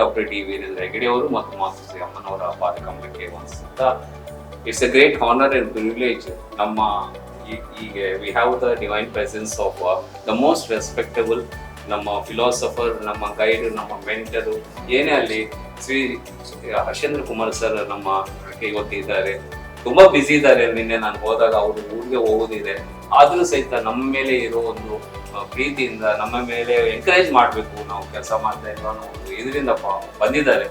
Doctor T Veerendra Hegde ಅವರು ಮತ್ತು ಮಾತೃಶ್ರೀ ಅಮ್ಮನವರ ಪಾದಕಮಲಕ್ಕೆ ವಂದಿಸುತ್ತ it's a great honour and privilege ನಮ್ಮ ಈಗ we have the divine presence of the most respectable ನಮ್ಮ ಫಿಲಾಸಫರ್ ನಮ್ಮ ಗೈಡ್ ನಮ್ಮ ಮೆಂಟರು ಏನೇ ಅಲ್ಲಿ ಶ್ರೀ ಹರ್ಷೇಂದ್ರ ಕುಮಾರ್ ಸರ್ ನಮ್ಮ ಇವತ್ತು ಇದ್ದಾರೆ. ತುಂಬಾ ಬ್ಯುಸಿ ಇದ್ದಾರೆ. ನಿನ್ನೆ ನಾನು ಹೋದಾಗ ಅವರು ಊರಿಗೆ ಹೋಗೋದಿದೆ. ಆದರೂ ಸಹಿತ ನಮ್ಮ ಮೇಲೆ ಇರೋ ಒಂದು ಪ್ರೀತಿಯಿಂದ ನಮ್ಮ ಮೇಲೆ ಎನ್ಕರೇಜ್ ಮಾಡಬೇಕು ನಾವು ಕೆಲಸ ಮಾಡ್ತಾ ಇಲ್ಲ ಅನ್ನೋದು ಇದರಿಂದ ಬಂದಿದ್ದಾರೆ.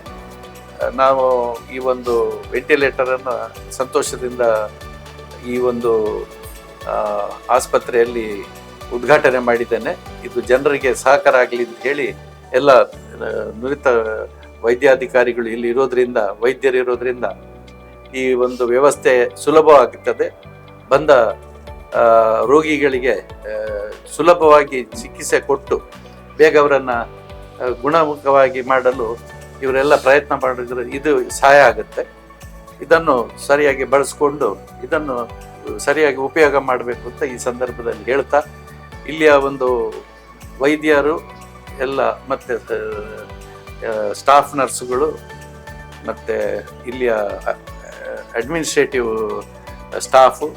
ನಾವು ಈ ಒಂದು ವೆಂಟಿಲೇಟರನ್ನು ಸಂತೋಷದಿಂದ ಈ ಒಂದು ಆಸ್ಪತ್ರೆಯಲ್ಲಿ ಉದ್ಘಾಟನೆ ಮಾಡಿದ್ದೇನೆ. ಇದು ಜನರಿಗೆ ಸಹಕಾರ ಆಗಲಿ ಅಂತ ಹೇಳಿ ಎಲ್ಲ ನುರಿತ ವೈದ್ಯಾಧಿಕಾರಿಗಳು ಇಲ್ಲಿ ಇರೋದ್ರಿಂದ, ವೈದ್ಯರು ಇರೋದ್ರಿಂದ ಈ ಒಂದು ವ್ಯವಸ್ಥೆ ಸುಲಭವಾಗುತ್ತದೆ ಬಂದ ರೋಗಿಗಳಿಗೆ ಸುಲಭವಾಗಿ ಚಿಕಿತ್ಸೆ ಕೊಟ್ಟು ಬೇಗ ಅವರನ್ನು ಗುಣಮುಖವಾಗಿ ಮಾಡಲು ಇವರೆಲ್ಲ ಪ್ರಯತ್ನ ಮಾಡಿದ್ರೆ ಇದು ಸಹಾಯ ಆಗುತ್ತೆ. ಇದನ್ನು ಸರಿಯಾಗಿ ಬಳಸ್ಕೊಂಡು ಇದನ್ನು ಸರಿಯಾಗಿ ಉಪಯೋಗ ಮಾಡಬೇಕು ಅಂತ ಈ ಸಂದರ್ಭದಲ್ಲಿ ಹೇಳ್ತಾ, ಇಲ್ಲಿಯ ಒಂದು ವೈದ್ಯರು ಎಲ್ಲ ಮತ್ತು ಸ್ಟಾಫ್ ನರ್ಸ್ಗಳು ಮತ್ತು ಇಲ್ಲಿಯ ಅಡ್ಮಿನಿಸ್ಟ್ರೇಟಿವ್ ಸ್ಟಾಫು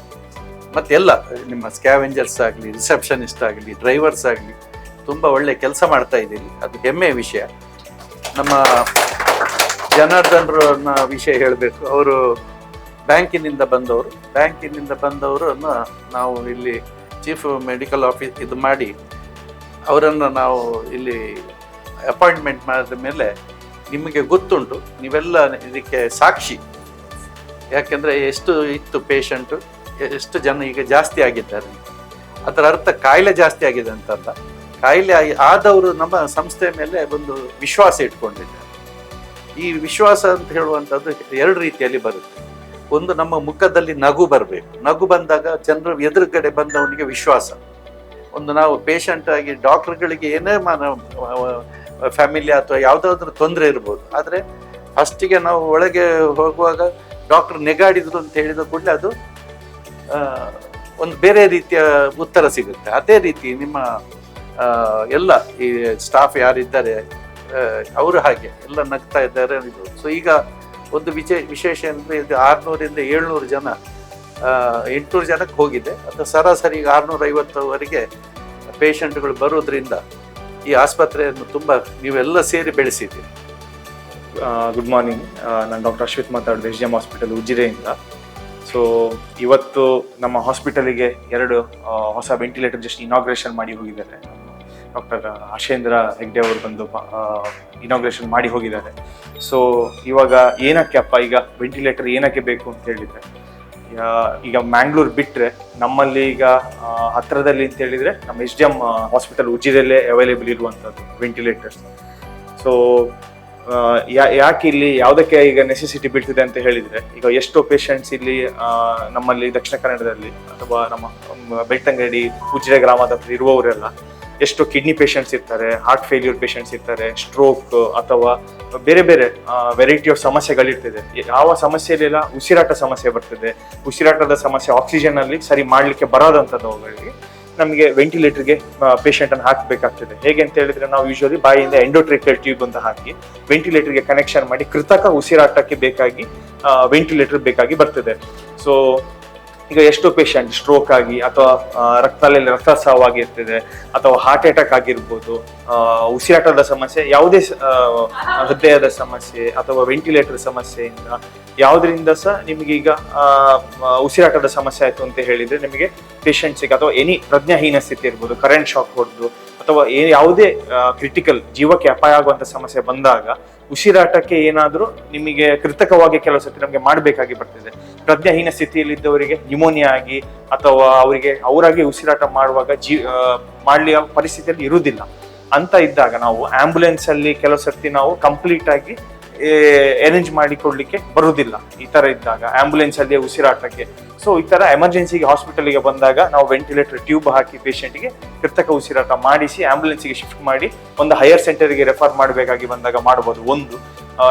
ಮತ್ತು ಎಲ್ಲ ನಿಮ್ಮ ಸ್ಕ್ಯಾವೆಂಜರ್ಸ್ ಆಗಲಿ ರಿಸೆಪ್ಷನಿಸ್ಟ್ ಆಗಲಿ ಡ್ರೈವರ್ಸ್ ಆಗಲಿ, ತುಂಬ ಒಳ್ಳೆ ಕೆಲಸ ಮಾಡ್ತಾ ಇದ್ದೀರಿ. ಅದು ಹೆಮ್ಮೆಯ ವಿಷಯ. ನಮ್ಮ ಜನಾರ್ದನ್ರನ್ನ ವಿಷಯ ಹೇಳಬೇಕು. ಅವರು ಬ್ಯಾಂಕಿನಿಂದ ಬಂದವರು. ಬ್ಯಾಂಕಿನಿಂದ ಬಂದವರನ್ನು ನಾವು ಇಲ್ಲಿ ಚೀಫ್ ಮೆಡಿಕಲ್ ಆಫೀಸ್ ಇದು ಮಾಡಿ, ಅವರನ್ನು ನಾವು ಇಲ್ಲಿ ಅಪಾಯಿಂಟ್ಮೆಂಟ್ ಮಾಡಿದ ಮೇಲೆ ನಿಮಗೆ ಗೊತ್ತುಂಟು. ನೀವೆಲ್ಲ ಇದಕ್ಕೆ ಸಾಕ್ಷಿ. ಯಾಕೆಂದರೆ ಎಷ್ಟು ಇತ್ತು ಪೇಷಂಟು ಎಷ್ಟು ಜನ ಈಗ ಜಾಸ್ತಿ ಆಗಿದ್ದಾರೆ ಅದರ ಅರ್ಥ ಕಾಯಿಲೆ ಜಾಸ್ತಿ ಆಗಿದೆ ಅಂತಲ್ಲ ಕಾಯಿಲೆ ಆದವರು ನಮ್ಮ ಸಂಸ್ಥೆ ಮೇಲೆ ಒಂದು ವಿಶ್ವಾಸ ಇಟ್ಕೊಂಡಿದ್ದಾರೆ. ಈ ವಿಶ್ವಾಸ ಅಂತ ಹೇಳುವಂಥದ್ದು ಎರಡು ರೀತಿಯಲ್ಲಿ ಬರುತ್ತೆ. ಒಂದು ನಮ್ಮ ಮುಖದಲ್ಲಿ ನಗು ಬರಬೇಕು. ನಗು ಬಂದಾಗ ಜನರು ಎದುರುಗಡೆ ಬಂದವನಿಗೆ ವಿಶ್ವಾಸ. ಒಂದು ನಾವು ಪೇಷಂಟ್ ಆಗಿ ಡಾಕ್ಟರ್ಗಳಿಗೆ ಏನೇ ಮನ ಫ್ಯಾಮಿಲಿ ಅಥವಾ ಯಾವುದಾದ್ರೂ ತೊಂದರೆ ಇರ್ಬೋದು. ಆದರೆ ಫಸ್ಟಿಗೆ ನಾವು ಒಳಗೆ ಹೋಗುವಾಗ ಡಾಕ್ಟರ್ ನೆಗಾಡಿದ್ರು ಅಂತ ಹೇಳಿದ ಕೂಡಲೇ ಅದು ಒಂದು ಬೇರೆ ರೀತಿಯ ಉತ್ತರ ಸಿಗುತ್ತೆ. ಅದೇ ರೀತಿ ನಿಮ್ಮ ಎಲ್ಲ ಈ ಸ್ಟಾಫ್ ಯಾರಿದ್ದಾರೆ ಅವರು ಹಾಗೆ ಎಲ್ಲ ನಗ್ತಾ ಇದ್ದಾರೆ ಇದು. ಸೊ ಈಗ ಒಂದು ವಿಶೇ ವಿಶೇಷ ಅಂದರೆ ಇದು ಆರುನೂರಿಂದ ಏಳ್ನೂರು ಜನ ಎಂಟುನೂರು ಜನಕ್ಕೆ ಹೋಗಿದೆ. ಅದು ಸರಾಸರಿ ಈಗ ಆರುನೂರೈವತ್ತವರೆಗೆ ಪೇಷಂಟ್ಗಳು ಬರೋದ್ರಿಂದ ಈ ಆಸ್ಪತ್ರೆಯನ್ನು ತುಂಬ ನೀವೆಲ್ಲ ಸೇರಿ ಬೆಳೆಸಿದ್ದೀರಿ. ಗುಡ್ ಮಾರ್ನಿಂಗ್ ನಾನು ಡಾಕ್ಟರ್ ಅಶ್ವಿತ್ ಮಾತಾಡೋದು ಎಸ್ ಜಿ ಎಂ ಹಾಸ್ಪಿಟಲ್, ಉಜಿರೆಯಿಂದ. ಸೊ ಇವತ್ತು ನಮ್ಮ ಹಾಸ್ಪಿಟಲಿಗೆ ಎರಡು ಹೊಸ ವೆಂಟಿಲೇಟರ್ ಜಸ್ಟ್ ಇನಾಗ್ರೇಷನ್ ಮಾಡಿ ಹೋಗಿದ್ದಾರೆ. ಡಾಕ್ಟರ್ ಆಶೇಂದ್ರ ಹೆಗ್ಡೆ ಅವರು ಬಂದು ಇನಾಗ್ರೇಷನ್ ಮಾಡಿ ಹೋಗಿದ್ದಾರೆ. ಸೊ ಇವಾಗ ಏನಕ್ಕೆ ಅಪ್ಪ ಈಗ ವೆಂಟಿಲೇಟರ್ ಏನಕ್ಕೆ ಬೇಕು ಅಂತ ಹೇಳಿದ್ರೆ ಈಗ ಮ್ಯಾಂಗ್ಳೂರು ಬಿಟ್ಟರೆ ನಮ್ಮಲ್ಲಿ ಈಗ ಹತ್ತಿರದಲ್ಲಿ ಅಂತ ಹೇಳಿದ್ರೆ ನಮ್ಮ ಎಚ್ ಡಿ ಎಂ ಹಾಸ್ಪಿಟಲ್ ಉಜ್ಜಿದಲ್ಲೇ ಅವೈಲೇಬಲ್ ಇರುವಂಥದ್ದು ವೆಂಟಿಲೇಟರ್ಸ್ ಸೊ ಯಾಕೆ ಇಲ್ಲಿ ಯಾವುದಕ್ಕೆ ಈಗ ನೆಸೆಸಿಟಿ ಬೀಳ್ತಿದೆ ಅಂತ ಹೇಳಿದ್ರೆ, ಈಗ ಎಷ್ಟೋ ಪೇಷಂಟ್ಸ್ ಇಲ್ಲಿ ನಮ್ಮಲ್ಲಿ ದಕ್ಷಿಣ ಕನ್ನಡದಲ್ಲಿ ಅಥವಾ ನಮ್ಮ ಬೆಳ್ತಂಗಡಿ ಉಜಿರೆ ಗ್ರಾಮದ ಹತ್ರ ಇರುವವರೆಲ್ಲ ಎಷ್ಟೋ ಕಿಡ್ನಿ ಪೇಷಂಟ್ಸ್ ಇರ್ತಾರೆ ಹಾರ್ಟ್ ಫೇಲ್ಯೂರ್ ಪೇಷಂಟ್ಸ್ ಇರ್ತಾರೆ ಸ್ಟ್ರೋಕ್ ಅಥವಾ ಬೇರೆ ಬೇರೆ ವೆರೈಟಿ ಆಫ್ ಸಮಸ್ಯೆಗಳಿರ್ತದೆ. ಯಾವ ಸಮಸ್ಯೆಯಲ್ಲೆಲ್ಲ ಉಸಿರಾಟ ಸಮಸ್ಯೆ ಬರ್ತದೆ, ಉಸಿರಾಟದ ಸಮಸ್ಯೆ ಆಕ್ಸಿಜನ್ ಅಲ್ಲಿ ಸರಿ ಮಾಡ್ಲಿಕ್ಕೆ ಬರೋದಂಥದ್ದುಗಳಿಗೆ ನಮಗೆ ವೆಂಟಿಲೇಟರ್ಗೆ ಪೇಷಂಟ್ ಅನ್ನು ಹಾಕಬೇಕಾಗ್ತದೆ. ಹೇಗೆ ಅಂತ ಹೇಳಿದ್ರೆ ನಾವು ಯೂಶಲಿ ಬಾಯಿಯಿಂದ ಎಂಡೋಟ್ರಿಕಲ್ ಟ್ಯೂಬ್ ಅಂತ ಹಾಕಿ ವೆಂಟಿಲೇಟರ್ಗೆ ಕನೆಕ್ಷನ್ ಮಾಡಿ ಕೃತಕ ಉಸಿರಾಟಕ್ಕೆ ಬೇಕಾಗಿ ವೆಂಟಿಲೇಟರ್ ಬೇಕಾಗಿ ಬರ್ತದೆ. ಸೊ ಈಗ ಎಷ್ಟು ಪೇಷಂಟ್ ಸ್ಟ್ರೋಕ್ ಆಗಿ ಅಥವಾ ರಕ್ತದಲ್ಲಿ ರಕ್ತಸ್ರಾವ ಆಗಿರ್ತದೆ ಅಥವಾ ಹಾರ್ಟ್ ಅಟ್ಯಾಕ್ ಆಗಿರ್ಬೋದು ಉಸಿರಾಟದ ಸಮಸ್ಯೆ, ಯಾವುದೇ ಹೃದಯದ ಸಮಸ್ಯೆ ಅಥವಾ ವೆಂಟಿಲೇಟರ್ ಸಮಸ್ಯೆಯಿಂದ ಯಾವುದರಿಂದ ಸಹ ನಿಮಗೆ ಈಗ ಉಸಿರಾಟದ ಸಮಸ್ಯೆ ಆಯಿತು ಅಂತ ಹೇಳಿದ್ರೆ ನಿಮಗೆ ಪೇಷಂಟ್ಸಿಗೆ ಅಥವಾ ಎನಿ ಪ್ರಜ್ಞಾಹೀನ ಸ್ಥಿತಿ ಇರ್ಬೋದು ಕರೆಂಟ್ ಶಾಕ್ ಹೊಡೆದು ಅಥವಾ ಯಾವುದೇ ಕ್ರಿಟಿಕಲ್ ಜೀವಕ್ಕೆ ಅಪಾಯ ಆಗುವಂತ ಸಮಸ್ಯೆ ಬಂದಾಗ ಉಸಿರಾಟಕ್ಕೆ ಏನಾದರೂ ನಿಮಗೆ ಕೃತಕವಾಗಿ ಕೆಲವು ಸತಿ ನಮಗೆ ಮಾಡಬೇಕಾಗಿ ಬರ್ತದೆ. ಪ್ರಜ್ಞಾಹೀನ ಸ್ಥಿತಿಯಲ್ಲಿದ್ದವರಿಗೆ ನ್ಯುಮೋನಿಯಾ ಆಗಿ ಅಥವಾ ಅವರಿಗೆ, ಅವರಾಗಿ ಉಸಿರಾಟ ಮಾಡುವಾಗ ಜೀ ಮಾಡಲಿ ಪರಿಸ್ಥಿತಿಯಲ್ಲಿ ಇರುವುದಿಲ್ಲ. ಅಂತ ಇದ್ದಾಗ ನಾವು ಆಂಬ್ಯುಲೆನ್ಸ್ ಅಲ್ಲಿ ಕೆಲವು ಸರ್ತಿ ನಾವು ಕಂಪ್ಲೀಟ್ ಆಗಿ ಅರೇಂಜ್ ಮಾಡಿಕೊಡ್ಲಿಕ್ಕೆ ಬರುವುದಿಲ್ಲ. ಈ ತರ ಇದ್ದಾಗ ಆಂಬುಲೆನ್ಸ್ ಅಲ್ಲಿ ಉಸಿರಾಟಕ್ಕೆ. ಸೊ ಈ ತರ ಎಮರ್ಜೆನ್ಸಿಗೆ ಹಾಸ್ಪಿಟಲ್ಗೆ ಬಂದಾಗ ನಾವು ವೆಂಟಿಲೇಟರ್ ಟ್ಯೂಬ್ ಹಾಕಿ ಪೇಷಂಟ್ಗೆ ಕೃತಕ ಉಸಿರಾಟ ಮಾಡಿಸಿ ಆಂಬುಲೆನ್ಸ್ಗೆ ಶಿಫ್ಟ್ ಮಾಡಿ ಒಂದು ಹೈಯರ್ ಸೆಂಟರ್ಗೆ ರೆಫರ್ ಮಾಡಬೇಕಾಗಿ ಬಂದಾಗ ಮಾಡಬಹುದು ಒಂದು.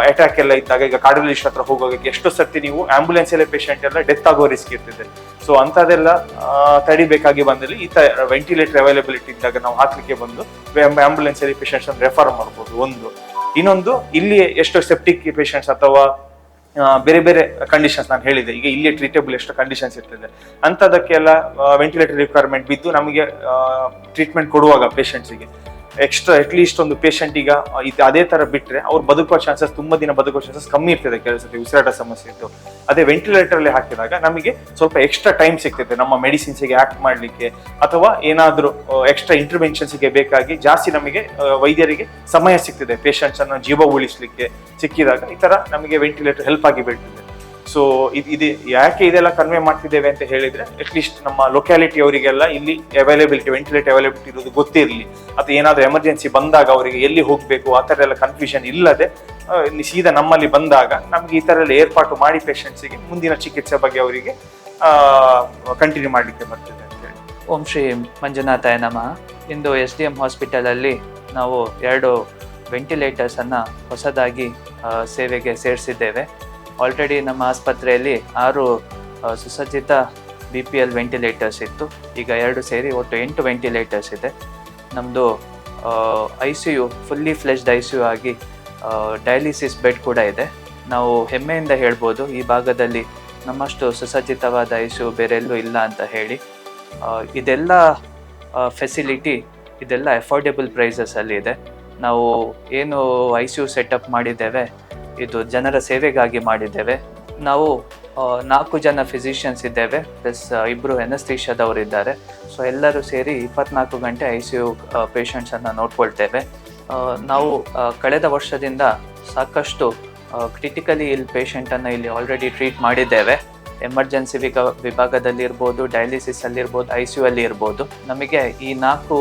ಅಟ್ಯಾಕ್ ಎಲ್ಲ ಇದ್ದಾಗ ಈಗ ಕಾರ್ಡಿಯೋಲಜಿಸ್ಟ್ ಹತ್ರ ಹೋಗುವಾಗ ಎಷ್ಟೋ ಸರ್ತಿ ನೀವು ಆಂಬುಲೆನ್ಸ್ ಅಲ್ಲೇ ಪೇಷಂಟ್ ಎಲ್ಲ ಡೆತ್ ಆಗೋ ರಿಸ್ಕ್ ಇರ್ತದೆ. ಸೊ ಅಂತದೆಲ್ಲ ಆ, ತಡಿಬೇಕಾಗಿ ಬಂದಲ್ಲಿ ಈ ತರ ವೆಂಟಿಲೇಟರ್ ಅವೈಲೇಬಿಲಿಟಿ ಇದ್ದಾಗ ನಾವು ಹಾಕ್ಲಿಕ್ಕೆ ಬಂದು ಆಂಬುಲೆನ್ಸ್ ಅಲ್ಲಿ ಪೇಷಂಟ್ಸ್ ರೆಫರ್ ಮಾಡ್ಬೋದು ಒಂದು. ಇನ್ನೊಂದು ಇಲ್ಲಿ ಎಷ್ಟು ಸೆಪ್ಟಿಕ್ ಪೇಷಂಟ್ಸ್ ಅಥವಾ ಬೇರೆ ಬೇರೆ ಕಂಡೀಷನ್ಸ್ ನಾನು ಹೇಳಿದೆ ಈಗ ಇಲ್ಲಿ ಟ್ರೀಟೇಬಲ್ ಎಷ್ಟು ಕಂಡೀಷನ್ಸ್ ಇರ್ತದೆ. ಅಂಥದಕ್ಕೆಲ್ಲ ವೆಂಟಿಲೇಟರ್ ರಿಕ್ವೈರ್ಮೆಂಟ್ ಬಿದ್ದು ನಮಗೆ ಟ್ರೀಟ್ಮೆಂಟ್ ಕೊಡುವಾಗ ಪೇಷಂಟ್ಸಿಗೆ ಎಕ್ಸ್ಟ್ರಾ ಅಟ್ಲೀಸ್ಟ್ ಒಂದು ಪೇಷಂಟ್ ಈಗ ಇದು ಅದೇ ತರ ಬಿಟ್ಟರೆ ಅವ್ರು ಬದುಕುವ ಚಾನ್ಸಸ್ ತುಂಬಾ ದಿನ ಬದುಕುವ ಚಾನ್ಸಸ್ ಕಮ್ಮಿ ಇರ್ತದೆ ಕೆಲಸಕ್ಕೆ ಉಸಿರಾಟ ಸಮಸ್ಯೆ ಇತ್ತು ಅದೇ ವೆಂಟಿಲೇಟರ್ ಅಲ್ಲಿ ಹಾಕಿದಾಗ ನಮಗೆ ಸ್ವಲ್ಪ ಎಕ್ಸ್ಟ್ರಾ ಟೈಮ್ ಸಿಗ್ತದೆ ನಮ್ಮ ಮೆಡಿಸಿನ್ಸ್ಗೆ ಆಕ್ಟ್ ಮಾಡಲಿಕ್ಕೆ ಅಥವಾ ಏನಾದರೂ ಎಕ್ಸ್ಟ್ರಾ ಇಂಟರ್ವೆನ್ಷನ್ಸ್ಗೆ ಬೇಕಾಗಿ ಜಾಸ್ತಿ ನಮಗೆ ವೈದ್ಯರಿಗೆ ಸಮಯ ಸಿಗ್ತದೆ. ಪೇಷಂಟ್ಸ್ ಅನ್ನು ಜೀವ ಉಳಿಸ್ಲಿಕ್ಕೆ ಸಿಕ್ಕಿದಾಗ ಈ ತರ ನಮಗೆ ವೆಂಟಿಲೇಟರ್ ಹೆಲ್ಪ್ ಆಗಿ ಬೀಳ್ತದೆ. ಸೊ ಇದು ಇದು ಯಾಕೆ ಇದೆಲ್ಲ ಕನ್ವೆ ಮಾಡ್ತಿದ್ದೇವೆ ಅಂತ ಹೇಳಿದ್ರೆ ಅಟ್ಲೀಸ್ಟ್ ನಮ್ಮ ಲೊಕ್ಯಾಲಿಟಿ ಅವರಿಗೆಲ್ಲ ಇಲ್ಲಿ ಅವೈಲೇಬಿಲಿಟಿ ವೆಂಟಿಲೇಟರ್ ಅವೈಲೇಬಿಲಿಟಿ ಇರೋದು ಗೊತ್ತಿರಲಿ ಅಥವಾ ಏನಾದರೂ ಎಮರ್ಜೆನ್ಸಿ ಬಂದಾಗ ಅವರಿಗೆ ಎಲ್ಲಿ ಹೋಗಬೇಕು, ಆ ಥರ ಎಲ್ಲ ಕನ್ಫ್ಯೂಷನ್ ಇಲ್ಲದೆ ಇಲ್ಲಿ ಸೀದಾ ನಮ್ಮಲ್ಲಿ ಬಂದಾಗ ನಮಗೆ ಈ ಥರ ಎಲ್ಲ ಏರ್ಪಾಟು ಮಾಡಿ ಪೇಷಂಟ್ಸಿಗೆ ಮುಂದಿನ ಚಿಕಿತ್ಸೆ ಬಗ್ಗೆ ಅವರಿಗೆ ಕಂಟಿನ್ಯೂ ಮಾಡಲಿಕ್ಕೆ ಬರ್ತದೆ ಅಂತ ಹೇಳಿ. ಓಂ ಶ್ರೀ ಮಂಜುನಾಥಾಯ ನಮಃ. ಇಂದು ಎಸ್ ಡಿ ಎಂ ಹಾಸ್ಪಿಟಲಲ್ಲಿ ನಾವು ಎರಡು ವೆಂಟಿಲೇಟರ್ಸನ್ನು ಹೊಸದಾಗಿ ಸೇವೆಗೆ ಸೇರಿಸಿದ್ದೇವೆ. ಆಲ್ರೆಡಿ ನಮ್ಮ ಆಸ್ಪತ್ರೆಯಲ್ಲಿ ಆರು ಸುಸಜ್ಜಿತ ಬಿ ಪಿ ಎಲ್ ವೆಂಟಿಲೇಟರ್ಸ್ ಇತ್ತು. ಈಗ ಎರಡು ಸೇರಿ ಒಟ್ಟು ಎಂಟು ವೆಂಟಿಲೇಟರ್ಸ್ ಇದೆ. ನಮ್ಮದು I C U fully fledged I C U ಆಗಿ ಡಯಾಲಿಸಿಸ್ ಬೆಡ್ ಕೂಡ ಇದೆ. ನಾವು ಹೆಮ್ಮೆಯಿಂದ ಹೇಳ್ಬೋದು, ಈ ಭಾಗದಲ್ಲಿ ನಮ್ಮಷ್ಟು ಸುಸಜ್ಜಿತವಾದ ಐ ಸಿ ಯು ಬೇರೆಲ್ಲೂ ಇಲ್ಲ ಅಂತ ಹೇಳಿ. ಇದೆಲ್ಲ ಫೆಸಿಲಿಟಿ ಇದೆಲ್ಲ ಅಫೋರ್ಡೆಬಲ್ ಪ್ರೈಸಸಲ್ಲಿ ಇದೆ. ನಾವು ಏನು ಐ ಸಿ ಯು ಸೆಟಪ್ ಮಾಡಿದ್ದೇವೆ ಇದು ಜನರ ಸೇವೆಗಾಗಿ ಮಾಡಿದ್ದೇವೆ. ನಾವು ನಾಲ್ಕು ಜನ ಫಿಸಿಷಿಯನ್ಸ್ ಇದ್ದೇವೆ. ಪ್ಲಸ್ ಇಬ್ಬರು ಎನಸ್ತೀಷದವರು ಇದ್ದಾರೆ ಸೊ ಎಲ್ಲರೂ ಸೇರಿ ಇಪ್ಪತ್ನಾಲ್ಕು ಗಂಟೆ ಐ ಸಿ ಯು ಪೇಷಂಟ್ಸನ್ನು ನೋಡ್ಕೊಳ್ತೇವೆ. ನಾವು ಕಳೆದ ವರ್ಷದಿಂದ ಸಾಕಷ್ಟು ಕ್ರಿಟಿಕಲಿ ಇಲ್ಲಿ ಪೇಷಂಟನ್ನು ಇಲ್ಲಿ ಆಲ್ರೆಡಿ ಟ್ರೀಟ್ ಮಾಡಿದ್ದೇವೆ. ಎಮರ್ಜೆನ್ಸಿ ವಿಭ ವಿಭಾಗದಲ್ಲಿ ಇರ್ಬೋದು ಡಯಾಲಿಸಿಸ್ ಅಲ್ಲಿ ಇರ್ಬೋದು ಐ ಸಿ ಯು ಅಲ್ಲಿ ಇರ್ಬೋದು ನಮಗೆ ಈ ನಾಲ್ಕು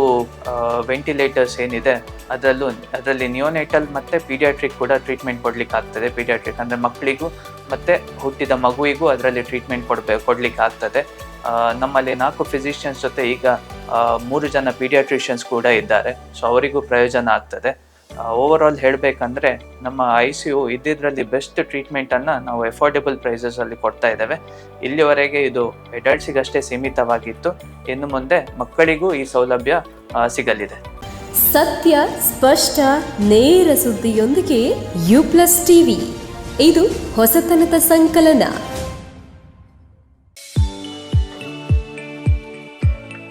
ವೆಂಟಿಲೇಟರ್ಸ್ ಏನಿದೆ, ಅದರಲ್ಲೂ, ಅದರಲ್ಲಿ ನಿಯೋನೇಟಲ್ ಮತ್ತೆ ಪೀಡಿಯಾಟ್ರಿಕ್ ಕೂಡ ಟ್ರೀಟ್ಮೆಂಟ್ ಕೊಡ್ಲಿಕ್ಕೆ ಆಗ್ತದೆ ಪೀಡಿಯಾಟ್ರಿಕ್ ಅಂದ್ರೆ ಮಕ್ಕಳಿಗೂ ಮತ್ತೆ ಹುಟ್ಟಿದ ಮಗುವಿಗೂ ಅದರಲ್ಲಿ ಟ್ರೀಟ್ಮೆಂಟ್ ಕೊಡ್ಬೇಕು ಕೊಡ್ಲಿಕ್ಕೆ ಆಗ್ತದೆ ನಮ್ಮಲ್ಲಿ ನಾಲ್ಕು ಫಿಸಿಷಿಯನ್ಸ್ ಜೊತೆ ಈಗ ಮೂರು ಜನ ಪೀಡಿಯಾಟ್ರಿಷಿಯನ್ಸ್ ಕೂಡ ಇದ್ದಾರೆ. ಸೊ ಅವರಿಗೂ ಪ್ರಯೋಜನ ಆಗ್ತದೆ. ಓವರ್ ಆಲ್ ಹೇಳಬೇಕಂದ್ರೆ ನಮ್ಮ ಐ ಸಿ ಯು ಇದ್ದಿದ್ರಲ್ಲಿ ಬೆಸ್ಟ್ ಟ್ರೀಟ್ಮೆಂಟನ್ನು ನಾವು ಎಫೋರ್ಡೆಬಲ್ ಪ್ರೈಸಸಲ್ಲಿ ಕೊಡ್ತಾ ಇದ್ದೇವೆ. ಇಲ್ಲಿವರೆಗೆ ಇದು ಅಡಲ್ಟ್ಸಿಗಷ್ಟೇ ಸೀಮಿತವಾಗಿತ್ತು. ಇನ್ನು ಮುಂದೆ ಮಕ್ಕಳಿಗೂ ಈ ಸೌಲಭ್ಯ ಸಿಗಲಿದೆ. ಸತ್ಯ, ಸ್ಪಷ್ಟ, ನೇರ ಸುದ್ದಿಯೊಂದಿಗೆ ಯು ಪ್ಲಸ್ ಟಿವಿ ಇದು ಹೊಸತನದ ಸಂಕಲನ.